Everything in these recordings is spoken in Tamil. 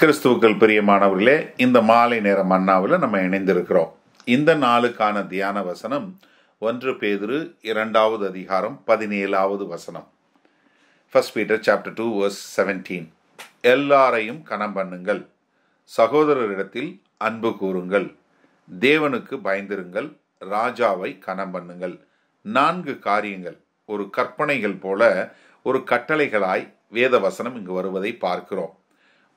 கிறிஸ்துவுக்கள் பிரியமானவர்களே இந்த மாலை நேர மன்னாவில் நம்ம இணைந்திருக்கிறோம். இந்த நாளுக்கான தியான வசனம் ஒன்று பேதுரு இரண்டாவது அதிகாரம் பதினேழாவது வசனம். First Peter chapter two verse seventeen எல்லாரையும் கணம் பண்ணுங்கள். சகோதரரிடத்தில் அன்பு கூறுங்கள். தேவனுக்கு பயந்திருங்கள். ராஜாவை கணம் பண்ணுங்கள். நான்கு காரியங்கள். ஒரு கற்பனைகள் போல ஒரு கட்டளைகளாய் வேத வசனம் இங்கு வருவதை பார்க்கிறோம்.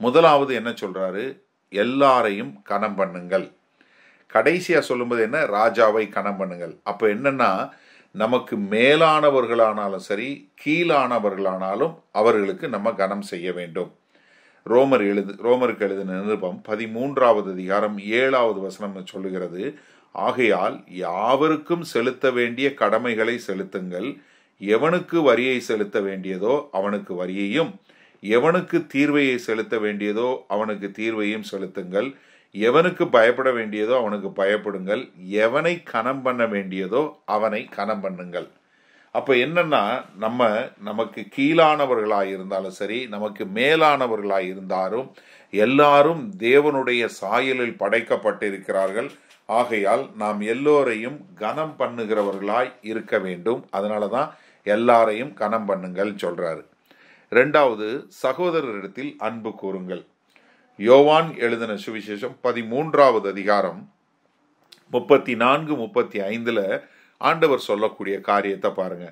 முதலாவது என்ன சொல்றாரு? எல்லாரையும் கணம் பண்ணுங்கள். கடைசியா சொல்லும்போது என்ன? ராஜாவை கணம் பண்ணுங்கள். அப்போ என்னன்னா நமக்கு மேலானவர்களானாலும் சரி கீழானவர்களானாலும் அவர்களுக்கு நம்ம கனம் செய்ய வேண்டும். ரோமர் எழுது ரோமருக்கு எழுதின நிருபம் பதிமூன்றாவது அதிகாரம் ஏழாவது வசனம் சொல்லுகிறது ஆகையால் யாவருக்கும் செலுத்த வேண்டிய கடமைகளை செலுத்துங்கள். எவனுக்கு வரியை செலுத்த வேண்டியதோ அவனுக்கு வரியையும் எவனுக்கு தீர்வையை செலுத்த வேண்டியதோ அவனுக்கு தீர்வையும் செலுத்துங்கள். எவனுக்கு பயப்பட வேண்டியதோ அவனுக்கு பயப்படுங்கள். எவனை கனம் பண்ண வேண்டியதோ அவனை கனம் பண்ணுங்கள். அப்போ என்னன்னா நம்ம நமக்கு கீழானவர்களாக இருந்தாலும் சரி நமக்கு மேலானவர்களாக இருந்தாலும் எல்லாரும் தேவனுடைய சாயலில் படைக்கப்பட்டிருக்கிறார்கள். ஆகையால் நாம் எல்லோரையும் கனம் பண்ணுகிறவர்களாய் இருக்க வேண்டும். அதனால தான் எல்லாரையும் கனம் பண்ணுங்கள் சொல்றாரு. ரெண்டாவது சகோதரரிடத்தில் அன்பு கூறுங்கள். யோவான் எழுதின சுவிசேஷம் பதிமூன்றாவது அதிகாரம் முப்பத்தி நான்கு முப்பத்தி ஐந்துல ஆண்டவர் சொல்லக்கூடிய காரியத்தை பாருங்க.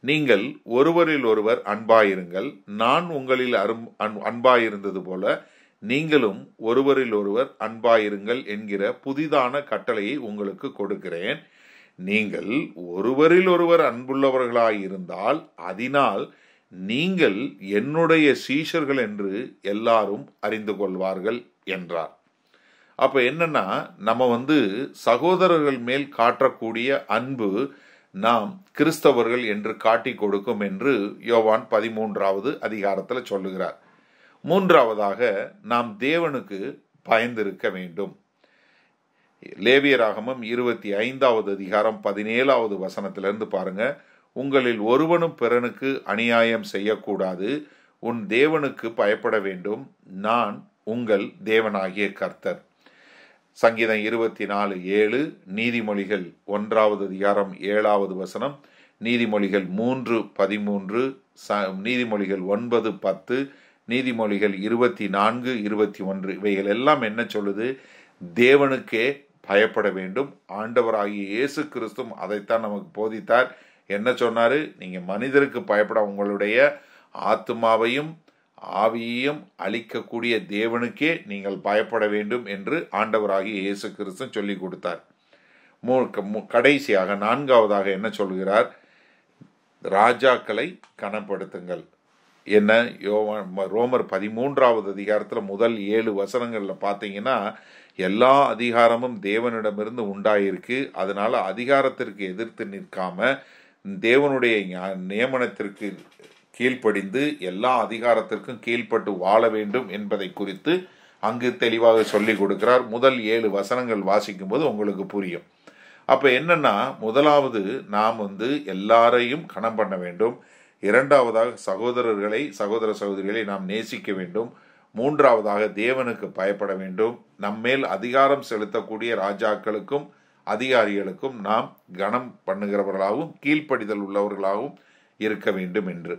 நீங்கள் ஒருவரில் ஒருவர் அன்பாயிருங்கள். நான் உங்களில் அரும் அன்பாயிருந்தது போல நீங்களும் ஒருவரில் ஒருவர் அன்பாயிருங்கள் என்கிற புதிதான கட்டளையை உங்களுக்கு கொடுக்கிறேன். நீங்கள் ஒருவரில் ஒருவர் அன்புள்ளவர்களாயிருந்தால் அதனால் நீங்கள் என்னுடைய சீஷர்கள் என்று எல்லாரும் அறிந்து கொள்வார்கள் என்றார். அப்ப என்னன்னா நம்ம வந்து சகோதரர்கள் மேல் காட்டக்கூடிய அன்பு நாம் கிறிஸ்தவர்கள் என்று காட்டி கொடுக்கும் என்று யோவான் பதிமூன்றாவது அதிகாரத்தில் சொல்லுகிறார். மூன்றாவதாக நாம் தேவனுக்கு பயந்திருக்க வேண்டும். லேவியராகமம் இருபத்தி ஐந்தாவது அதிகாரம் பதினேழாவது வசனத்திலிருந்து பாருங்க. உங்களில் ஒருவனும் பிறனுக்கு அநியாயம் செய்யக்கூடாது. உன் தேவனுக்கு பயப்பட வேண்டும். நான் உங்கள் தேவனாகிய கர்த்தர். சங்கீதம் இருபத்தி நாலு ஏழு நீதிமொழிகள் ஒன்றாவது அதிகாரம் ஏழாவது வசனம் நீதிமொழிகள் மூன்று பதிமூன்று ச நீதிமொழிகள் ஒன்பது பத்து நீதிமொழிகள் இருபத்தி நான்கு இருபத்தி ஒன்று இவைகள் எல்லாம் என்ன சொல்லுது? தேவனுக்கே பயப்பட வேண்டும். ஆண்டவராகிய இயேசு கிறிஸ்தும் அதைத்தான் நமக்கு போதித்தார். என்ன சொன்னாரு? நீங்க மனிதருக்கு பயப்பட உங்களுடைய ஆத்மாவையும் ஆவியையும் அழிக்கக்கூடிய தேவனுக்கே நீங்கள் பயப்பட வேண்டும் என்று ஆண்டவராகிய இயேசு கிறிஸ்து சொல்லி கொடுத்தார். கடைசியாக நான்காவதாக என்ன சொல்கிறார்? ராஜாக்களை கனப்படுத்துங்கள். என்ன? யோவான் ரோமர் பதிமூன்றாவது அதிகாரத்தில் முதல் ஏழு வசனங்களில் பார்த்தீங்கன்னா எல்லா அதிகாரமும் தேவனிடமிருந்து உண்டாயிருக்கு. அதனால அதிகாரத்திற்கு எதிர்த்து நிற்காம தேவனுடைய நியமனத்திற்கு கீழ்ப்படிந்து எல்லா அதிகாரத்திற்கும் கீழ்ப்பட்டு வாழ வேண்டும் என்பதை குறித்து அங்கு தெளிவாக சொல்லி கொடுக்கிறார். முதல் ஏழு வசனங்கள் வாசிக்கும் போது உங்களுக்கு புரியும். அப்போ என்னன்னா முதலாவது நாம் வந்து எல்லாரையும் கணம் பண்ண வேண்டும். இரண்டாவதாக சகோதரர்களை சகோதர சகோதரிகளை நாம் நேசிக்க வேண்டும். மூன்றாவதாக தேவனுக்கு பயப்பட வேண்டும். நம்மேல் அதிகாரம் செலுத்தக்கூடிய ராஜாக்களுக்கும் அதிகாரிகளுக்கும் நாம் கனம் பண்ணுகிறவர்களாகவும் கீழ்ப்படிதல் உள்ளவர்களாகவும் இருக்க வேண்டும் என்று.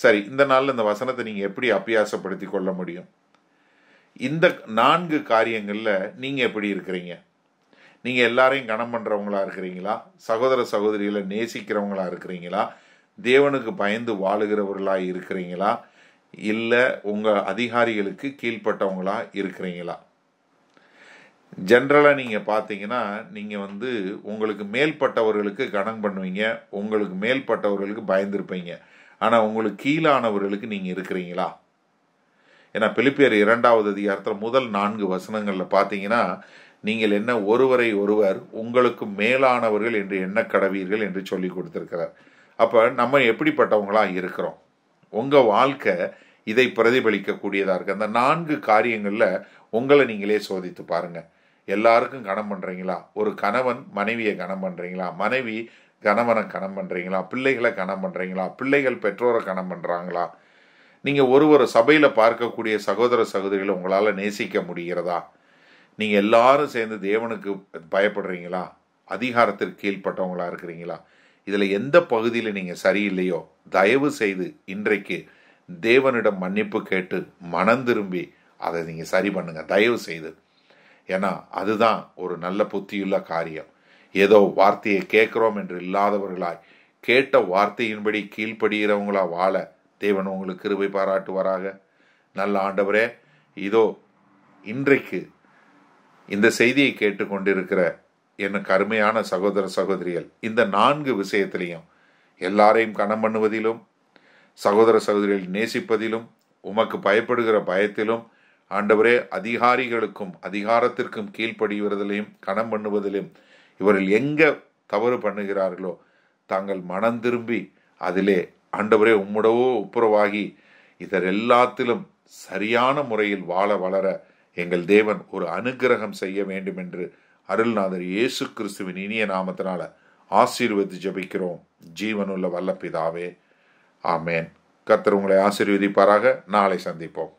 சரி இந்த நாளில் இந்த வசனத்தை நீங்கள் எப்படி அபியாசப்படுத்தி கொள்ள முடியும்? இந்த நான்கு காரியங்களில் நீங்கள் எப்படி இருக்கிறீங்க? நீங்கள் எல்லாரையும் கனம் பண்ணுறவங்களா இருக்கிறீங்களா? சகோதர சகோதரிகளை நேசிக்கிறவங்களா இருக்கிறீங்களா? தேவனுக்கு பயந்து வாழுகிறவர்களா இருக்கிறீங்களா? இல்லை உங்கள் அதிகாரிகளுக்கு கீழ்ப்பட்டவங்களா இருக்கிறீங்களா? ஜென்ரலாக நீங்கள் பார்த்தீங்கன்னா நீங்கள் வந்து உங்களுக்கு மேல்பட்டவர்களுக்கு கடன் பண்ணுவீங்க உங்களுக்கு மேல்பட்டவர்களுக்கு பயந்துருப்பீங்க. ஆனால் உங்களுக்கு கீழானவர்களுக்கு நீங்கள் இருக்கிறீங்களா? ஏன்னா பிலிப்பியர் இரண்டாவது அதிகாரத்தில் முதல் நான்கு வசனங்களில் பார்த்தீங்கன்னா நீங்கள் என்ன ஒருவரை ஒருவர் உங்களுக்கு மேலானவர்கள் என்று எண்ண கடவீர்கள் என்று சொல்லி கொடுத்துருக்கிறார். அப்போ நம்ம எப்படிப்பட்டவங்களாக இருக்கிறோம்? உங்கள் வாழ்க்கை இதை பிரதிபலிக்கக்கூடியதாக இருக்குது அந்த நான்கு காரியங்களில் உங்களை நீங்களே சோதித்து பாருங்கள் எல்லாருக்கும் கனம் பண்ணுறீங்களா ஒரு கணவன் மனைவியை கனம் பண்ணுறீங்களா மனைவி கணவனை கனம் பண்ணுறீங்களா பிள்ளைகளை கனம் பண்ணுறீங்களா பிள்ளைகள் பெற்றோரை கனம் பண்ணுறாங்களா நீங்கள் ஒரு ஒரு சபையில் பார்க்கக்கூடிய சகோதர சகோதரிகளை உங்களால் நேசிக்க முடிகிறதா? நீங்கள் எல்லாரும் சேர்ந்து தேவனுக்கு பயப்படுறீங்களா? அதிகாரத்திற்கு கீழ்ப்பட்டவங்களா இருக்கிறீங்களா? இதில் எந்த பகுதியில் நீங்கள் சரியில்லையோ தயவு செய்து இன்றைக்கு தேவனிடம் மன்னிப்பு கேட்டு மனம் திரும்பி அதை நீங்கள் சரி பண்ணுங்க. தயவு செய்து. ஏன்னா அதுதான் ஒரு நல்ல புத்தியுள்ள காரியம். ஏதோ வார்த்தையை கேட்குறோம் என்று இல்லாதவர்களாய் கேட்ட வார்த்தையின்படி கீழ்ப்படுகிறவங்களா வாழ தேவன் உங்களுக்கு கிருபை பாராட்டுவாராக. நல்ல ஆண்டவரே இதோ இன்றைக்கு இந்த செய்தியை கேட்டுக்கொண்டிருக்கிற எனக்கு அருமையான சகோதர சகோதரிகள் இந்த நான்கு விஷயத்திலையும் எல்லாரையும் கணம் பண்ணுவதிலும் சகோதர சகோதரிகள் நேசிப்பதிலும் உமக்கு பயப்படுகிற பயத்திலும் ஆண்டவரே அதிகாரிகளுக்கும் அதிகாரத்திற்கும் கீழ்ப்படுகிறதிலையும் கணம் பண்ணுவதிலும் இவர்கள் எங்க தவறு பண்ணுகிறார்களோ தாங்கள் மனம் திரும்பி அதிலே ஆண்டவரே உம்முடவோ ஒப்புரவாகி இதர் எல்லாத்திலும் சரியான முறையில் வாழ வளர எங்கள் தேவன் ஒரு அனுகிரகம் செய்ய வேண்டும் என்று அருள்நாதர் இயேசு கிறிஸ்துவின் இனிய நாமத்தினால ஆசீர்வதி ஜபிக்கிறோம். ஜீவனுள்ள வல்ல பிதாவே ஆமேன். கர்த்தர் உங்களை ஆசீர்வதிப்பாராக. நாளை சந்திப்போம்.